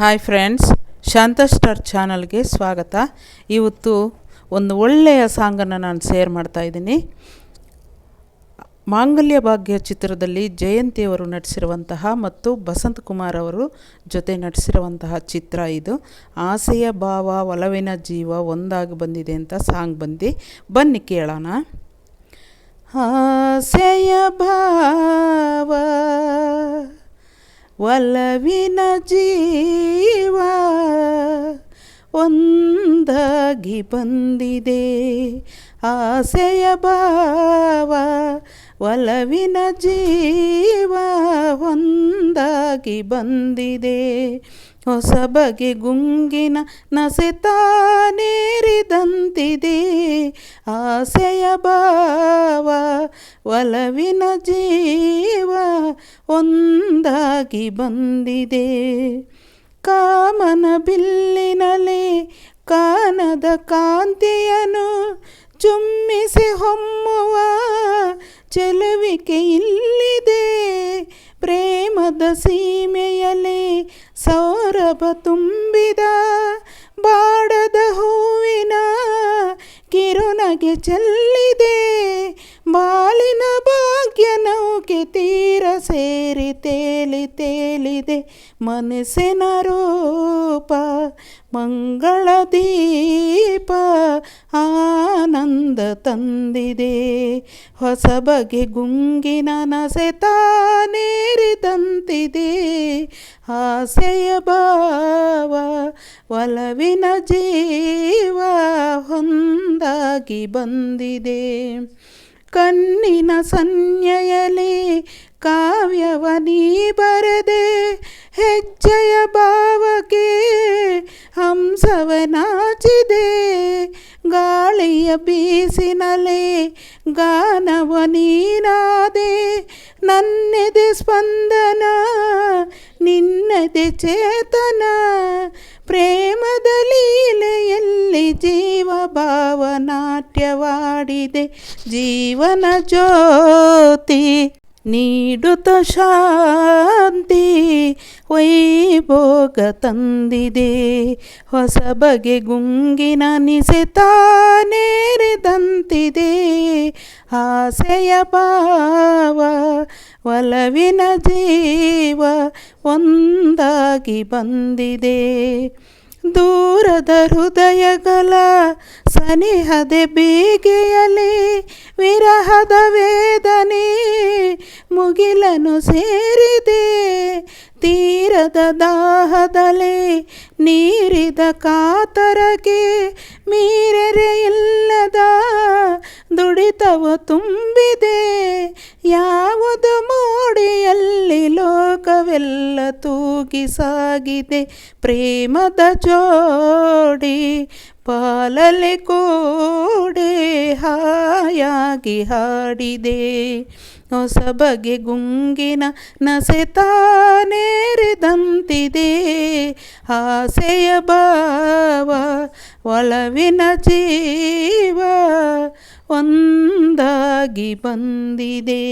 Hi friends ಶಾಂತ star ಚಾನಲ್ಗೆ ಸ್ವಾಗತ. ಇವತ್ತು ಒಂದು ಒಳ್ಳೆಯ ಸಾಂಗನ್ನು ನಾನು ಶೇರ್ ಮಾಡ್ತಾ ಇದ್ದೀನಿ. ಮಾಂಗಲ್ಯ ಭಾಗ್ಯ ಚಿತ್ರದಲ್ಲಿ ಜಯಂತಿಯವರು ನಟಿಸಿರುವಂತಹ ಮತ್ತು ಬಸಂತ್ ಕುಮಾರ್ ಅವರು ಜೊತೆ ನಟಿಸಿರುವಂತಹ ಚಿತ್ರ ಇದು. ಆಸೆಯ ಭಾವ, ಒಲವಿನ ಜೀವ ಒಂದಾಗಿ ಬಂದಿದೆ ಅಂತ ಸಾಂಗ್ ಬಂದು. ಬನ್ನಿ ಕೇಳೋಣ. ಆಸೆಯ ಭಾವ ಒಲವಿನ ಜೀವ ಒಂದಾಗಿ ಬಂದಿದೆ. ಆಸೆಯ ಭಾವ ಒಲವಿನ ಜೀವ ಒಂದಾಗಿ ಬಂದಿದೆ. ಹೊಸ ಬಗೆ ಗುಂಗಿನ ನಸೆತಾನೇರಿದಂತಿದೆ ಆಸೆಯ ಭಾವ ಒಲವಿನ ಜೀವ ಒಂದಾಗಿ ಬಂದಿದೆ. ಕಾಮನ ಬಿಲ್ಲಿನಲೆ ಕಾನದ ಕಾಂತಿಯನು ಚುಮ್ಮಿಸಿ ಹೊಮ್ಮುವ ಚೆಲುವಿಕೆ ಇಲ್ಲಿದೆ. ಪ್ರೇಮದ ಸೀಮೆಯಲ್ಲಿ ಸೌರಭ ತುಂಬಿದ ಬಾಡದ ಹೂವಿನ ಕಿರುನಗೆ ಚೆಲ್ಲಿದೆ. ಬಾಲಿನ ಭಾಗ್ಯ ನೌಕೆ ತೀರ ಸೇರಿ ತೇಲಿ ತೇಲಿದೆ. ಮನಸ್ಸಿನ ರೂಪ, ಮಂಗಳ ದೀಪ, ಆನಂದ ತಂದಿದೆ. ಹೊಸ ಬಗೆ ಗುಂಗಿನ ನಸೆತಾನೇರಿದಂತಿದೆ ಆಸೆಯ ಭಾವ ಒಲವಿನ ಜೀವ ಹೊಂದಾಗಿ ಬಂದಿದೆ. ಕಣ್ಣಿನ ಸನ್ನೆಯಲಿ ಕಾವ್ಯವ ನೀ ಬರೆದೆ, ಹೆಜ್ಜೆಯ ಭಾವಕ್ಕೆ ಹಂಸವನಾಚಿದೆ ಗಾಳಿಯ ಬೀಸಿನಲೆ ಗಾನವ ನೀನಾದೆ, ನನ್ನೆದೆ ಸ್ಪಂದನ ನಿನ್ನದೆ ಚೇತನ, ಪ್ರೇಮದ ಲೀಲೆಯಲ್ಲಿ ಜೀವ ಭಾವನಾಟ್ಯವಾಡಿದೆ ಜೀವನ ಜ್ಯೋತಿ ನೀಡುತ್ತ ಶಾಂತಿ ವೈಭೋಗ ತಂದಿದೆ. ಹೊಸ ಬಗೆ ಗುಂಗಿನ ನಿಸೆತಾನೇರಿದಂತಿದೆ ಆಸೆಯ ಭಾವ, ಒಲವಿನ ಜೀವ ಒಂದಾಗಿ ಬಂದಿದೆ. ದೂರದ ಹೃದಯಗಳ ಸನಿಹದ ಬೇಗೆಯಲಿ ವಿರಹದ ವೇದನೆ ಮುಗಿಲನು ಸೇರಿದೆ. ತೀರದ ದಾಹದಲೆ ನೀರಿದ ಕಾತರಗೆ ಮೀರೆರೆ ಇಲ್ಲದ ದುಡಿತವ ತುಂಬಿದೆ. ಯಾವುದು ಮೋಡಿಯಲ್ಲಿ ಲೋಕವೆಲ್ಲ ತೂಗಿ ಸಾಗಿದೆ. ಪ್ರೇಮದ ಜೋಡಿ ಪಾಲಲೆ ಕೋಡೆ ಹಾಯಾಗಿ ಹಾಡಿದೆ. ಹೊಸ ಬಗೆ ಗುಂಗಿನ ನಸೆತಾನೇರಿದಂತಿದೆ ಆಸೆಯ ಭಾವ ಒಲವಿನ ಜೀವ ಒಂದಾಗಿ ಬಂದಿದೆ.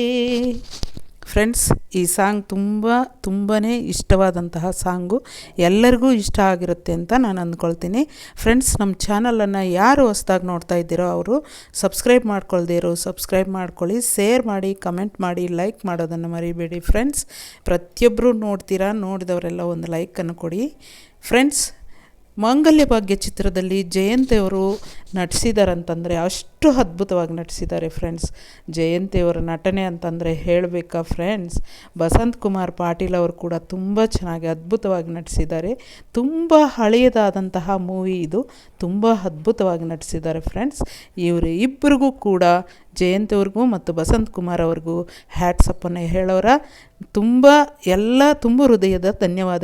ಫ್ರೆಂಡ್ಸ್ ಈ ಸಾಂಗ್ ತುಂಬ ತುಂಬಾ ಇಷ್ಟವಾದಂತಹ ಸಾಂಗು. ಎಲ್ಲರಿಗೂ ಇಷ್ಟ ಆಗಿರುತ್ತೆ ಅಂತ ನಾನು ಅಂದ್ಕೊಳ್ತೀನಿ. ಫ್ರೆಂಡ್ಸ್ ನಮ್ಮ ಚಾನಲನ್ನು ಯಾರು ಹೊಸ್ದಾಗಿ ನೋಡ್ತಾ ಇದ್ದೀರೋ ಅವರು ಸಬ್ಸ್ಕ್ರೈಬ್ ಮಾಡ್ಕೊಳ್ದೇ ಇರೋ. ಸಬ್ಸ್ಕ್ರೈಬ್ ಮಾಡ್ಕೊಳ್ಳಿ ಶೇರ್ ಮಾಡಿ ಕಮೆಂಟ್ ಮಾಡಿ ಲೈಕ್ ಮಾಡೋದನ್ನು ಮರಿಬೇಡಿ. ಫ್ರೆಂಡ್ಸ್ ಪ್ರತಿಯೊಬ್ಬರು ನೋಡ್ತೀರಾ, ನೋಡಿದವರೆಲ್ಲ ಒಂದು ಲೈಕನ್ನು ಕೊಡಿ. ಫ್ರೆಂಡ್ಸ್ ಮಾಂಗಲ್ಯ ಭಾಗ್ಯ ಚಿತ್ರದಲ್ಲಿ ಜಯಂತಿಯವರು ನಟಿಸಿದಾರಂತಂದರೆ ಅಷ್ಟು ಅದ್ಭುತವಾಗಿ ನಟಿಸಿದ್ದಾರೆ ಫ್ರೆಂಡ್ಸ್ ಜಯಂತಿಯವರ ನಟನೆ ಅಂತಂದರೆ ಹೇಳಬೇಕಾ ಫ್ರೆಂಡ್ಸ್ ಬಸಂತ್ ಕುಮಾರ್ ಪಾಟೀಲ್ ಅವರು ಕೂಡ ತುಂಬ ಚೆನ್ನಾಗಿ ಅದ್ಭುತವಾಗಿ ನಟಿಸಿದ್ದಾರೆ ತುಂಬ ಹಳೆಯದಾದಂತಹ ಮೂವಿ ಇದು. ತುಂಬ ಅದ್ಭುತವಾಗಿ ನಟಿಸಿದ್ದಾರೆ ಫ್ರೆಂಡ್ಸ್ ಇವರು ಇಬ್ಬರಿಗೂ ಕೂಡ ಜಯಂತಿಯವ್ರಿಗೂ ಮತ್ತು ಬಸಂತ್ ಕುಮಾರ್ ಅವ್ರಿಗೂ ಹ್ಯಾಟ್ಸಪ್ಪನ್ನು ಹೇಳೋರ, ತುಂಬ, ಎಲ್ಲ ತುಂಬ ಹೃದಯದ ಧನ್ಯವಾದ